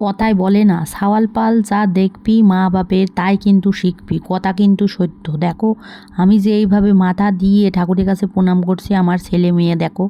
কথায় বলে না সাওয়াল পাল যা দেখবি মা বাপের তাই কিন্তু শিখবি, কথা কিন্তু সত্য। দেখো, আমি যে এইভাবে মাথা দিয়ে ঠাকুরের কাছে প্রণাম করছি আমার ছেলে মেয়ে, দেখো,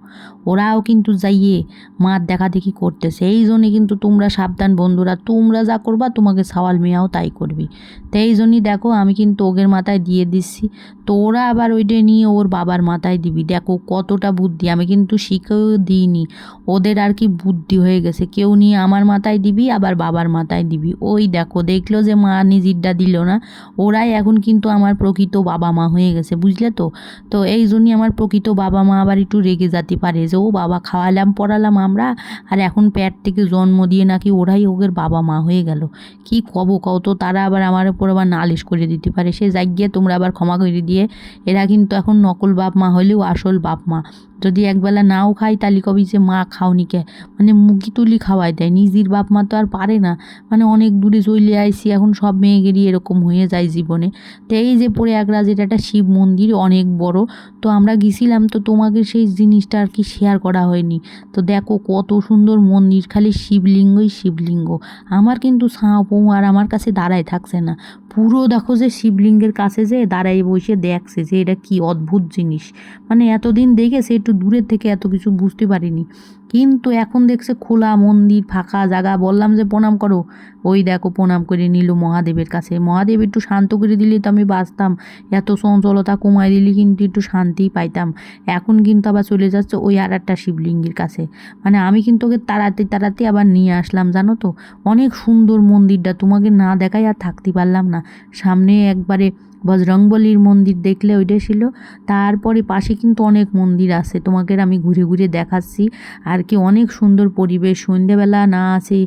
ওরাও কিন্তু যাইয়ে মার দেখা দেখি করতেছে। এই জন্যই কিন্তু তোমরা সাবধান বন্ধুরা, তোমরা যা করবা তোমাকে সাওয়াল মেয়াও তাই করবি। তো এই জন্যই দেখো, আমি কিন্তু ওগের মাথায় দিয়ে দিচ্ছি। তো ওরা আবার ওইটা নিয়ে ওর বাবার মাথায় দিবি। দেখো, কতটা বুদ্ধি, আমি কিন্তু শিখেও দিইনি। ওদের আর কি বুদ্ধি হয়ে গেছে। কেউ নিয়ে আমার মাথায় দিবি আবার বাবার মাথায় দিবি। ওই দেখো, দেখল যে মা নিজেরটা দিল না। ওরাই এখন কিন্তু আমার প্রকৃত বাবা মা হয়ে গেছে, বুঝলে তো? তো এই জন্যই আমার প্রকৃত বাবা মা আবার একটু রেগে যেতে পারে যে, ও বাবা, খাওয়ালাম, পড়ালাম আমরা, আর এখন প্যাট থেকে জন্ম দিয়ে নাকি ওরাই ওদের বাবা মা হয়ে গেল। কি কব কও তো, তারা আবার আমার উপর আবার নালিশ করে দিতে পারে। সে জায়গায় তোমরা আবার ক্ষমা করে দিয়ে, এরা কিন্তু এখন নকল বাপ মা হলেও আসল বাপ মা। যদি একবেলা নাও খাই, তাহলে কবি যে মা খাওনি কে? মানে মুখি তুলি খাওয়াই দেয়, নিজের বাপ মা তো আর পারে না। মানে অনেক দূরে চলে আইসি, এখন সব মেয়েগেরই এরকম হয়ে যায় জীবনে। তো এই যে পরে একরা যেটা একটা শিব মন্দির অনেক বড়, তো আমরা গেছিলাম, তো তোমাকে সেই জিনিসটা আর কি শেয়ার করা হয়নি। তো দেখো কত সুন্দর মন্দির, খালি শিবলিঙ্গই শিবলিঙ্গ। আমার কিন্তু সাঁ পৌ আর আমার কাছে দাঁড়ায় থাকছে না। পুরো দেখো যে শিবলিঙ্গের কাছে যে দাঁড়াই বসে দেখছে যে এটা কি অদ্ভুত জিনিস। মানে এতদিন দেখেছে, একটু দূরের থেকে এত কিছু বুঝতে পারিনি। কিন্তু এখন দেখছে খোলা মন্দির, ফাঁকা জায়গা, বললাম যে প্রণাম করো। ওই দেখো প্রণাম করে নিল মহাদেবের কাছে। মহাদেব একটু শান্ত করে দিলে তো আমি বাঁচতাম। এত চঞ্চলতা কমাই দিলে কিন্তু একটু শান্তিই পাইতাম। এখন কিন্তু আবার চলে যাচ্ছে ওই আর একটা শিবলিঙ্গের কাছে। মানে আমি কিন্তু ওকে তাড়াতে তাড়াতে আবার নিয়ে আসলাম, জানো তো? অনেক সুন্দর মন্দিরটা। তোমাকে না দেখাই আর থাকতে পারলাম না। সামনে একবারে বজরংবলির মন্দির দেখলে ওইটা ছিল। তারপরে পাশে কিন্তু অনেক মন্দির আছে, তোমাকে আমি ঘুরে ঘুরে দেখাচ্ছি। আর কি অনেক সুন্দর পরিবেশ সন্ধ্যেবেলা না আছে,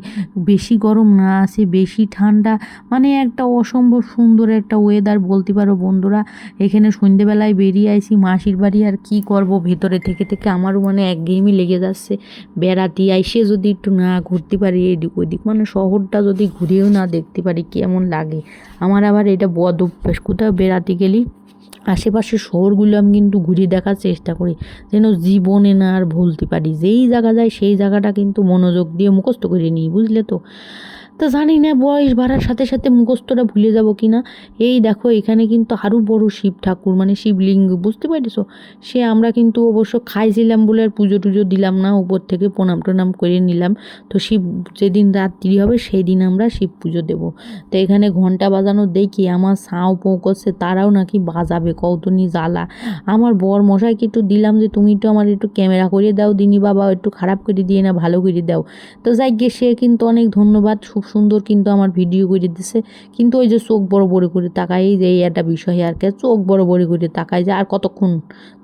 বেশি গরম না আছে, বেশি ঠান্ডা মানে একটা অসম্ভব সুন্দর একটা ওয়েদার বলতে পারো বন্ধুরা। এখানে সন্ধ্যেবেলায় বেরিয়ে আইছি, মাসির বাড়ি আর কি করব ভেতরে থেকে থেকে, আমারও মানে একঘেয়েমি লেগে যাচ্ছে। বেড়াতে আইসে যদি একটু না ঘুরতে পারি এদিক ওদিক মানে শহরটা যদি ঘুরেও না দেখতে পারি কেমন লাগে। আমার আবার এটা বদ অভ্যাস, কোথাও বেড়াতে গেলি আশেপাশে শহরগুলো আমি কিন্তু ঘুরে দেখার চেষ্টা করি, যেন জীবনে না আর ভুলতে পারি। যেই জায়গা যায়, সেই জায়গাটা কিন্তু মনোযোগ দিয়ে মুখস্থ করে নিই, বুঝলে তো? তো জানি না, বয়স বাড়ার সাথে সাথে মুখস্থটা ভুলে যাব কি না এই দেখো, এখানে কিন্তু আরও বড় শিব ঠাকুর মানে শিবলিঙ্গ, বুঝতে পারছ? সে আমরা কিন্তু অবশ্য খাইছিলাম বলে আর পুজো টুজো দিলাম না, উপর থেকে প্রণাম টনাম করে নিলাম। তো শিব, যেদিন রাত্রি হবে সেই দিন আমরা শিব পুজো দেবো। তো এখানে ঘণ্টা বাজানো দেখি, আমার সাও পৌ করছে, তারাও নাকি বাজাবে কৌতনি জ্বালা। আমার বর মশাইকে একটু দিলাম যে, তুমি একটু আমার একটু ক্যামেরা করে দাও, দিনি বাবা একটু খারাপ করে দিয়ে না, ভালো করে দাও। তো যাই গিয়ে সে কিন্তু অনেক ধন্যবাদ সুন্দর কিন্তু আমার ভিডিও করে দিছে। কিন্তু ওই যে চোখ বড় বড় করে তাকাই যে এই একটা বিষয় আর কি, চোখ বড় বড় করে তাকাই যে আর কতক্ষণ?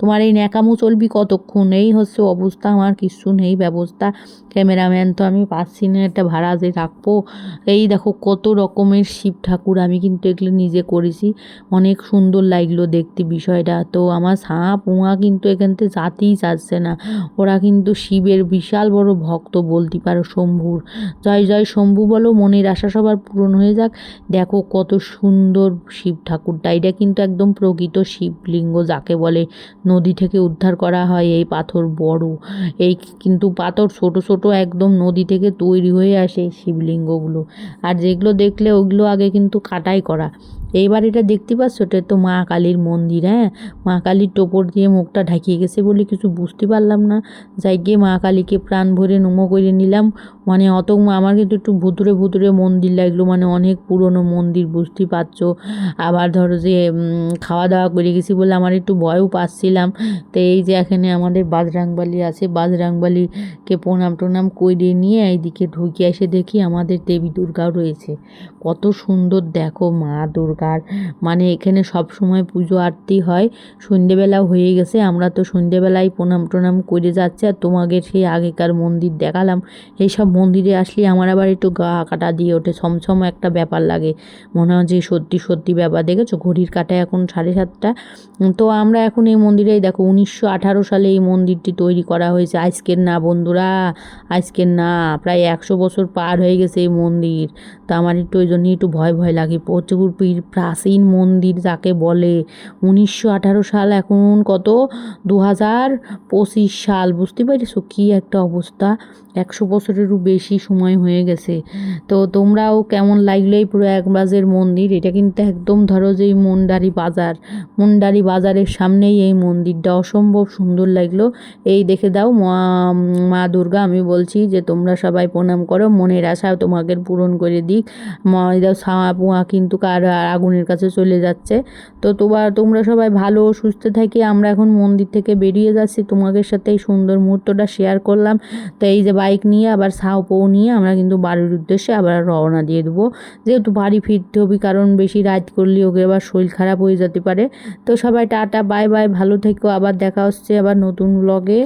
তোমার এই ন্যাকামো চলবি কতক্ষণ? এই হচ্ছে অবস্থা, আমার কিছু নেই ব্যবস্থা। ক্যামেরাম্যান তো আমি পাচ্ছি না, একটা ভাড়া যে রাখব। এই দেখো কত রকমের শিব ঠাকুর আমি কিন্তু এগুলো নিজে করেছি। অনেক সুন্দর লাগল দেখতে বিষয়টা। তো আমার সাপ, উঁয়া কিন্তু এখান থেকে যাতেই চাচ্ছে না। ওরা কিন্তু শিবের বিশাল বড় ভক্ত বলতে পারো শম্ভুর। জয় জয় শম্ভু বলো মনের আশা সবার পূরণ হয়ে যাক। দেখো কত সুন্দর শিব ঠাকুরটা। এটা কিন্তু একদম প্রকৃত শিবলিঙ্গ যাকে বলে নদী থেকে উদ্ধার করা হয় এই পাথর বড়। এই কিন্তু পাথর ছোট ছোট একদম নদী থেকে তৈরি হয়ে আসে শিবলিঙ্গগুলো। আর যেগুলো দেখলে ওগুলো আগে কিন্তু কাটাই করা। এইবার এটা দেখতে পাচ্ছ? এটা তো মা কালীর মন্দির হ্যাঁ? মা কালীর টোপর দিয়ে মুখটা ঢাকিয়ে গেছে বলে কিছু বুঝতে পারলাম না। যাই গিয়ে মা কালীকে প্রাণ ভরে নমো করে নিলাম। মানে অত আমার কিন্তু একটু ভুতুরে ভুতুরে মন্দির লাগল। মানে অনেক পুরনো মন্দির, বুঝতে পারছ? আবার ধরো যে খাওয়া দাওয়া করে গেছি বলে আমার একটু ভয়ও পাচ্ছিলাম। তো এই যে এখানে আমাদের বাজরাংবালি আছে। বাজরাংবালিকে প্রণাম টনাম করে নিয়ে এইদিকে ঢুকে এসে দেখি আমাদের দেবী দুর্গাও রয়েছে। কত সুন্দর, দেখো মা দুর্গার মানে এখানে সব সময় পুজো আরতি হয়। সন্ধেবেলাও হয়ে গেছে। আমরা তো সন্ধেবেলায় প্রণাম টনাম করে যাচ্ছি আর তোমাকে সেই আগেকার মন্দির দেখালাম। এইসব মন্দিরে আসলে আমার আবার একটু গা কাটা দিয়ে ওঠে। ছমছম একটা ব্যাপার লাগে। মনে হয় যে সত্যি সত্যি ব্যাপার। দেখেছ? ঘড়ির কাটা এখন সাড়ে সাতটা। তো আমরা এখন এই মন্দিরেই দেখো, উনিশশো আঠারো সালে এই মন্দিরটি তৈরি করা হয়েছে। আজকের না বন্ধুরা, আজকের না। প্রায় একশো বছর পার হয়ে গেছে এই মন্দির। তো আমার একটু ওই জন্যই একটু ভয় ভয় লাগে। প্রচুর প্রাচীন মন্দির যাকে বলে। উনিশশো আঠারো সাল এখন কত? দু হাজার পঁচিশ সাল। বুঝতে পেরেছ কী একটা অবস্থা? একশো বছরেরও বেশি সময় হয়ে গেছে। তো তোমরাও কেমন লাগল এই প্রয়াগরাজের মন্দির? এটা কিন্তু একদম ধরো যে এই মুন্ডারি বাজার। মুন্ডারি বাজারের সামনেই এই মন্দিরটা অসম্ভব সুন্দর লাগল। এই দেখে দাও, মা দুর্গা, আমি বলছি যে তোমরা সবাই প্রণাম করো, মনের আশা তোমাকে পূরণ করে দিক। মা দাও ছাওয়া পোয়া কিন্তু কার আগুনের কাছে চলে যাচ্ছে। তো তোমার তোমরা সবাই ভালো সুস্থ থাকি আমরা এখন মন্দির থেকে বেরিয়ে যাচ্ছি। তোমাদের সাথে এই সুন্দর মুহূর্তটা শেয়ার করলাম। তো এই যে বাইক নিয়ে, আবার সাও পৌ নিয়ে আমরা কিন্তু বাড়ির উদ্দেশ্যে আবার রওনা দিয়ে দেবো। যেহেতু বাড়ি ফিরতে হবে, কারণ বেশি রাত করলে ওকে আবার শরীর খারাপ হয়ে যেতে পারে। তো সবাই টাটা, বাই বাই, ভালো থেকো, আবার দেখা হচ্ছে আবার নতুন ব্লগে